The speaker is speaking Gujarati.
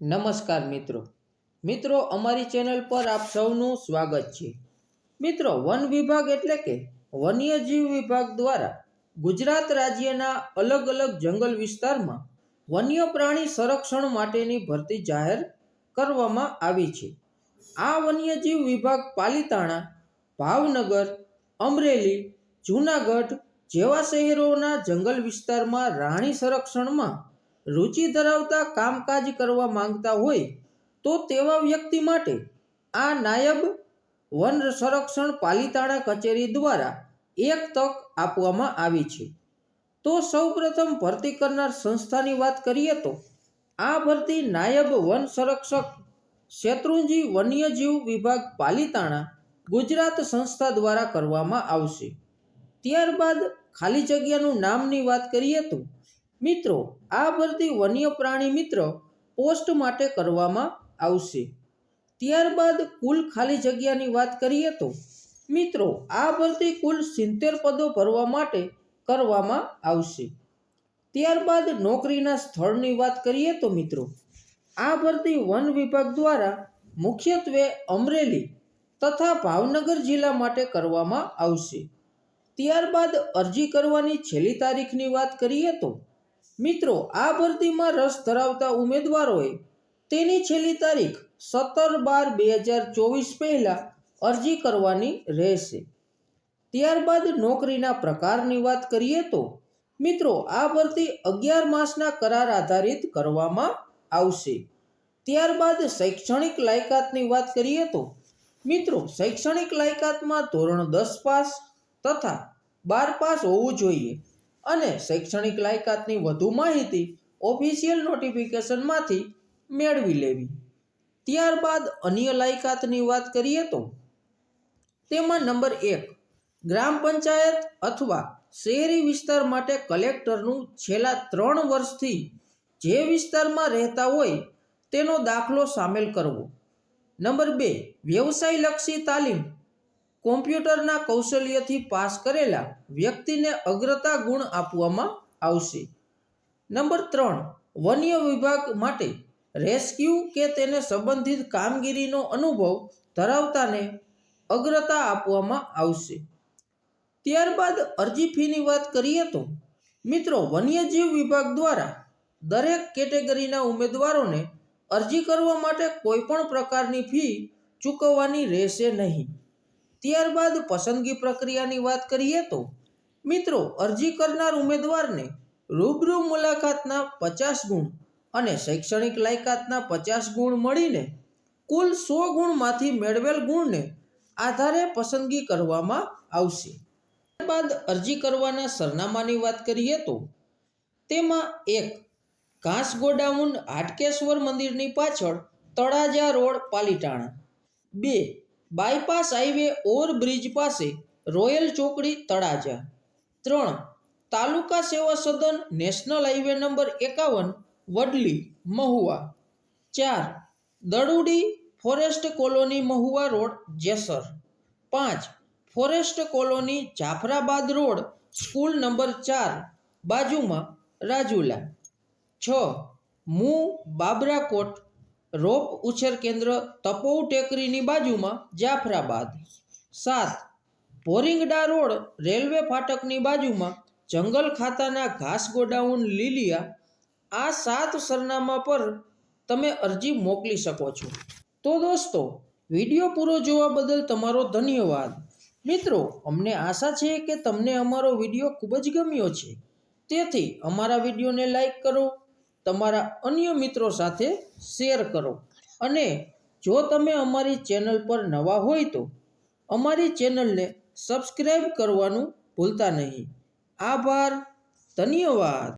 નમસ્કાર મિત્રો. મિત્રો, અમારી ચેનલ પર આપ સૌનું સ્વાગત છે. મિત્રો, વન વિભાગ એટલે કે વન્યજીવ વિભાગ દ્વારા ગુજરાત રાજ્યના અલગ અલગ જંગલ વિસ્તારમાં વન્ય પ્રાણી સંરક્ષણ માટેની ભરતી જાહેર કરવામાં આવી છે. આ વન્યજીવ વિભાગ પાલિતાણા, ભાવનગર, અમરેલી, જૂનાગઢ જેવા શહેરોના જંગલ વિસ્તારમાં રાણી સંરક્ષણમાં રુચિ ધરાવતા કામકાજ કરવા માંગતા હોય તો તેવા વ્યક્તિ માટે આ નાયબ વન સંરક્ષણ પાલિતાણા કચેરી દ્વારા એક તક આપવામાં આવી છે. તો સૌપ્રથમ ભરતી કરનાર સંસ્થાની વાત કરીએ તો આ ભરતી નાયબ વન સંરક્ષક શેત્રુંજી વન્યજીવ વિભાગ પાલિતાણા ગુજરાત સંસ્થા દ્વારા કરવામાં આવશે. ત્યારબાદ ખાલી જગ્યાનું નામની વાત કરીએ તો મિત્રો, આ ભરતી વન્ય પ્રાણી મિત્ર પોસ્ટ માટે કરવામાં આવશે. ત્યારબાદ કુલ ખાલી જગ્યાની વાત કરીએ તો, મિત્રો, આ ભરતી કુલ સિત્તેર પદો ભરવા માટે કરવામાં આવશે. ત્યારબાદ નોકરીના સ્થળની વાત કરીએ તો, મિત્રો, આ ભરતી વન વિભાગ દ્વારા મુખ્યત્વે અમરેલી તથા ભાવનગર જિલ્લા માટે કરવામાં આવશે. ત્યારબાદ અરજી કરવાની છેલ્લી તારીખની વાત કરીએ તો મિત્રો, આ ભરતીમાં રસ ધરાવતા ઉમેદવારોએ તેની છેલ્લી તારીખ સત્તર બાર બે હજાર ચોવીસ પહેલાં અરજી કરવાની રહેશે. ત્યારબાદ નોકરીના પ્રકારની વાત કરીએ તો, મિત્રો, આ ભરતી અગિયાર માસના કરાર આધારિત કરવામાં આવશે. ત્યારબાદ શૈક્ષણિક લાયકાતની વાત કરીએ તો, મિત્રો, શૈક્ષણિક લાયકાતમાં ધોરણ દસ પાસ તથા બાર પાસ હોવું જોઈએ. અને શૈક્ષણિક લાયકાતની વધુ માહિતી ઓફિશિયલ નોટિફિકેશનમાંથી મેળવી લેવી. ત્યારબાદ અન્ય લાયકાતની વાત કરીએ તો, તેમાં નંબર એક, ગ્રામ પંચાયત અથવા શહેરી વિસ્તાર માટે કલેક્ટરનું છેલ્લા ત્રણ વર્ષથી જે વિસ્તારમાં રહેતા હોય તેનો દાખલો સામેલ કરવો. નંબર બે, વ્યવસાયલક્ષી તાલીમ કોમ્પ્યુટરના કૌશલ્યથી પાસ કરેલા વ્યક્તિને અગ્રતા ગુણ આપવામાં આવશે. નંબર ત્રણ, વન્ય વિભાગ માટે રેસ્ક્યુ કે તેને સંબંધિત કામગીરીનો અનુભવ ધરાવતાને અગ્રતા આપવામાં આવશે. ત્યારબાદ અરજી ફીની વાત કરીએ તો, મિત્રો, વન્યજીવ વિભાગ દ્વારા દરેક કેટેગરીના ઉમેદવારોને અરજી કરવા માટે કોઈપણ પ્રકારની ફી ચૂકવવાની રહેશે નહીં. ત્યારબાદ પસંદગી પ્રક્રિયાની વાત કરીએ તો, મિત્રો, અરજી કરનાર ઉમેદવારને રૂબરૂ મુલાકાતના પચાસ ગુણ અને શૈક્ષણિક લાયકાતના પચાસ ગુણ મળીને કુલ સો ગુણમાંથી મેળવેલ ગુણને આધારે પસંદગી કરવામાં આવશે. ત્યારબાદ અરજી કરવાના સરનામાની વાત કરીએ તો, તેમાં એક, ઘાસ ગોડાઉન, હાટકેશ્વર મંદિરની પાછળ તળાજા રોડ પાલીટાણા બે બાયપાસ હાઈવે ઓવરબ્રિજ પાસે રોયલ ચોકડી તળાજા. ત્રણ, તાલુકા સેવા સદન નેશનલ હાઈવે નંબર એકાવન, વડલી, મહુવા. ચાર, Dadudi forest colony Mahuva road, Jesar. પાંચ, forest colony Jafrabad road, school number ચાર, બાજુમાં રાજુલા. છ, મુ બાબરાકોટ રોપ ઉછેર કેન્દ્ર તપોઉ ટેકરીની બાજુમાં જાફરાબાદ. સાત, ભોરિંગડા રોડ રેલવે ફાટકની બાજુમાં જંગલ ખાતાના ઘાસ ગોડાઉન લીલિયા. આ સાત સરનામા પર તમે અરજી મોકલી શકો છો. તો દોસ્તો, વીડિયો પૂરો જોવા બદલ તમારો ધન્યવાદ. મિત્રો, અમને આશા છે કે તમને અમારો વીડિયો ખૂબ જ ગમ્યો છે. તેથી અમારા વિડીયોને લાઈક કરો તમારા અન્ય મિત્રો સાથે શેર કરો. અને જો તમે અમારી ચેનલ પર નવા હોય તો અમારી ચેનલને સબસ્ક્રાઈબ કરવાનું ભૂલતા નહીં. આભાર. ધન્યવાદ.